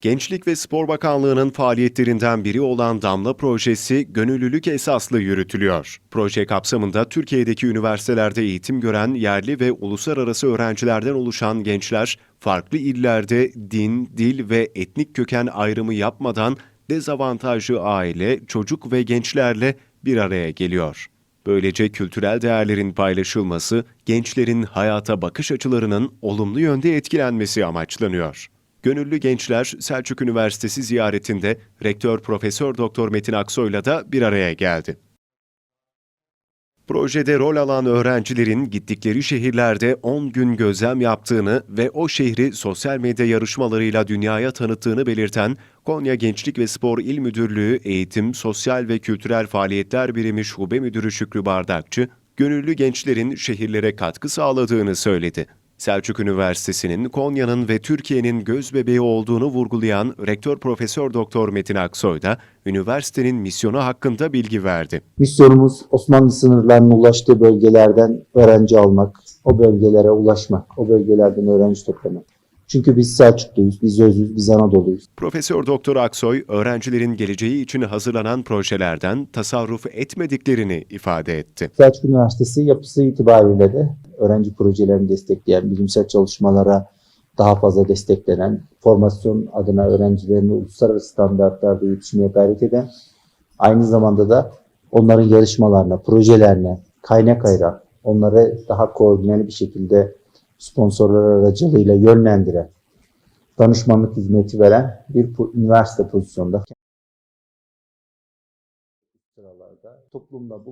Gençlik ve Spor Bakanlığı'nın faaliyetlerinden biri olan Damla Projesi gönüllülük esaslı yürütülüyor. Proje kapsamında Türkiye'deki üniversitelerde eğitim gören yerli ve uluslararası öğrencilerden oluşan gençler farklı illerde din, dil ve etnik köken ayrımı yapmadan dezavantajlı aile, çocuk ve gençlerle bir araya geliyor. Böylece kültürel değerlerin paylaşılması, gençlerin hayata bakış açılarının olumlu yönde etkilenmesi amaçlanıyor. Gönüllü gençler Selçuk Üniversitesi ziyaretinde Rektör Profesör Doktor Metin Aksoy'la da bir araya geldi. Projede rol alan öğrencilerin gittikleri şehirlerde 10 gün gözlem yaptığını ve o şehri sosyal medya yarışmalarıyla dünyaya tanıttığını belirten Konya Gençlik ve Spor İl Müdürlüğü Eğitim, Sosyal ve Kültürel Faaliyetler Birimi Şube Müdürü Şükrü Bardakçı, gönüllü gençlerin şehirlere katkı sağladığını söyledi. Selçuk Üniversitesi'nin Konya'nın ve Türkiye'nin göz bebeği olduğunu vurgulayan Rektör Profesör Doktor Metin Aksoy da üniversitenin misyonu hakkında bilgi verdi. Misyonumuz Osmanlı sınırlarının ulaştığı bölgelerden öğrenci almak, o bölgelere ulaşmak, o bölgelerden öğrenci toplamak. Çünkü biz Selçukluyuz, biz Özüz, biz Anadolu'yuz. Profesör Doktor Aksoy, öğrencilerin geleceği için hazırlanan projelerden tasarruf etmediklerini ifade etti. Selçuk Üniversitesi yapısı itibariyle de öğrenci projelerini destekleyen, bilimsel çalışmalara daha fazla desteklenen, formasyon adına öğrencilerini uluslararası standartlarda yetişmeye gayret eden, aynı zamanda da onların yarışmalarına, projelerine kaynak ayıran, onları daha koordineli bir şekilde sponsorlar aracılığıyla yönlendiren, danışmanlık hizmeti veren bir üniversite pozisyonda. Toplumda bu